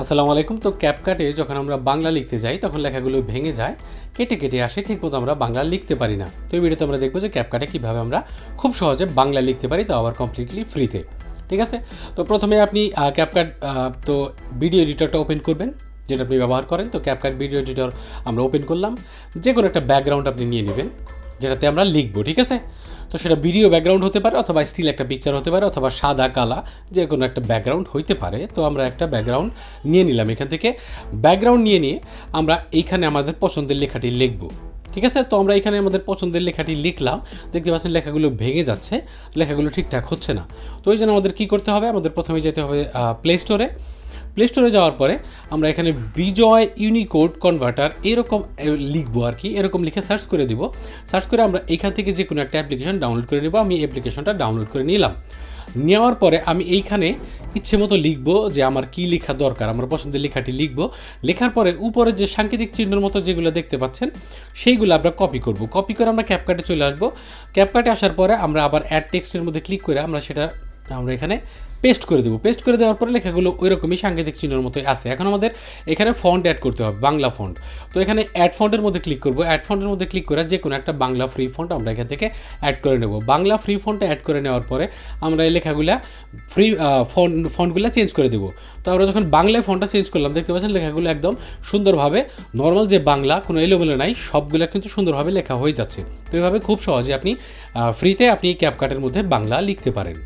আসসালামু আলাইকুম। তো ক্যাপকাটে যখন আমরা বাংলা লিখতে যাই, তখন লেখাগুলো ভেঙে যায়, কেটে কেটে আসে, ঠিকমতো আমরা বাংলা লিখতে পারি না। তো এই ভিডিওতে আমরা দেখব যে ক্যাপকাটে কীভাবে আমরা খুব সহজে বাংলা লিখতে পারি, তাও আবার কমপ্লিটলি ফ্রিতে ঠিক আছে? তো প্রথমে আপনি ক্যাপকাট তো ভিডিও এডিটরটা ওপেন করবেন, যেটা আপনি ব্যবহার করেন। তো ক্যাপকাট ভিডিও এডিটর আমরা ওপেন করলাম। যে কোনো একটা ব্যাকগ্রাউন্ড আপনি নিয়ে নেবেন। যেটাতে আমরা লিখব, ঠিক আছে? তো সেটা ভিডিও ব্যাকগ্রাউন্ড হতে পারে অথবা স্টিল একটা পিকচার হতে পারে অথবা সাদা, কালা, যে কোনো একটা ব্যাকগ্রাউন্ড হইতে পারে। তো আমরা একটা ব্যাকগ্রাউন্ড নিয়ে নিলাম এখান থেকে। ব্যাকগ্রাউন্ড নিয়ে নিয়ে আমরা এইখানে আমাদের পছন্দের লেখাটি লিখব, ঠিক আছে? তো আমরা এখানে আমাদের পছন্দের লেখাটি লিখলাম। দেখতে পাচ্ছেন লেখাগুলো ভেঙে যাচ্ছে, লেখাগুলো ঠিকঠাক হচ্ছে না। তো ওই জন্য আমাদের কী করতে হবে? আমাদের প্রথমে যেতে হবে প্লে স্টোরে প্লে স্টোরে যাওয়ার পরে আমরা এখানে বিজয় ইউনিকোড কনভার্টার এরকম লিখব আর কি। এরকম লিখে সার্চ করে দিব। সার্চ করে আমরা এখান থেকে যে কোনো একটা অ্যাপ্লিকেশন ডাউনলোড করে নেব। আমি অ্যাপ্লিকেশনটা ডাউনলোড করে নিলাম। নেওয়ার পরে আমি এইখানে ইচ্ছে মতো লিখব যে আমার কী লেখা দরকার, আমার পছন্দের লেখাটি লিখব। লেখার পরে উপরে যে সাংকেতিক চিহ্নের মতো যেগুলো দেখতে পাচ্ছেন, সেইগুলো আমরা কপি করব। কপি করে আমরা ক্যাপকাটে চলে আসব। ক্যাপকাটে আসার পরে আমরা আবার অ্যাড টেক্সটের মধ্যে ক্লিক করে আমরা সেটা আমরা এখানে পেস্ট করে দেবো। পেস্ট করে দেওয়ার পরে লেখাগুলো ওই রকমই সাংকেতিক চিহ্নের মতোই আছে। এখন আমাদের এখানে ফন্ট অ্যাড করতে হবে, বাংলা ফন্ট তো এখানে অ্যাড ফন্টের মধ্যে ক্লিক করব। অ্যাড ফন্টের মধ্যে ক্লিক করে যে কোনো একটা বাংলা ফ্রি ফন্ট আমরা এখান থেকে অ্যাড করে নেব। বাংলা ফ্রি ফন্টে অ্যাড করে নেওয়ার পরে আমরা এই লেখাগুলা ফ্রি ফন্ট ফন্টগুলো চেঞ্জ করে দেবো। তো আমরা যখন বাংলায় ফন্টটা চেঞ্জ করলাম, দেখতে পাচ্ছেন লেখাগুলো একদম সুন্দরভাবে নর্মাল যে বাংলা কোনো এলোমেলো নাই, সবগুলো কিন্তু সুন্দরভাবে লেখা হয়ে যাচ্ছে। তো এইভাবে খুব সহজে আপনি ফ্রিতে আপনি ক্যাপকাটের মধ্যে বাংলা লিখতে পারেন।